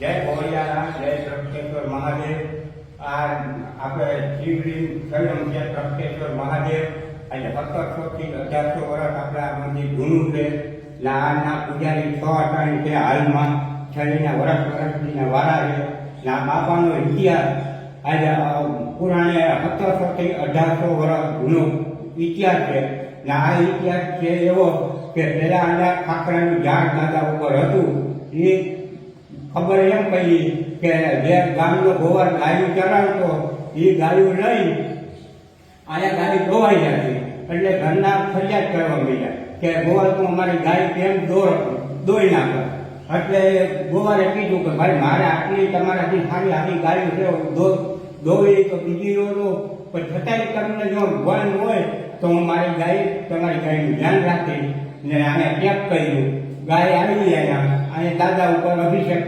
જય ભોળિયાનાથ જય પ્રક્ષેશ્વર મહાદેવ. આ આપણે શિવલિંગ સંયમ છે પ્રક્ષેશ્વર મહાદેવ. અને સત્તરસો થી અઢારસો વર્ષ આપણે આ મંદિર જૂનું છે. ને આના પૂજારી છ અટાણી છે હાલમાં. છેલ્લીના વર્ષ વર્ષના વાળા છે. ના બાપાનો ઇતિહાસ આજે પુરાણે સત્તરસો થી અઢારસો વર્ષ જૂનો ઇતિહાસ છે. ને આ ઇતિહાસ છે એવો કે પેલા આના ખાખરાનું ઝાડ દાદા ઉપર હતું. એ ખબર એમ પડી કે જે ગામનો ગોવાર ગાયું ચરાવતો, એ ગાયું લઈ આયા ગાડી ધોવાઈ જતી. એટલે ઘરના ફરિયાદ કરવા મળ્યા કે ગોવાર તું અમારી ગાય કેમ દોર, દોઈ નાખે? એટલે ગોવારે કીધું કે ભાઈ, મારે આટલી તમારાથી સારી આવી ગાયું છે દોવી તો બીજી દોરો પણ છતાંય તમને જો વન હોય, તો હું મારી ગાય, તમારી ગાયનું ધ્યાન રાખી ને આને ટેપ કર્યું. ગાય આવી અહીંયા અને દાદા ઉપર અભિષેક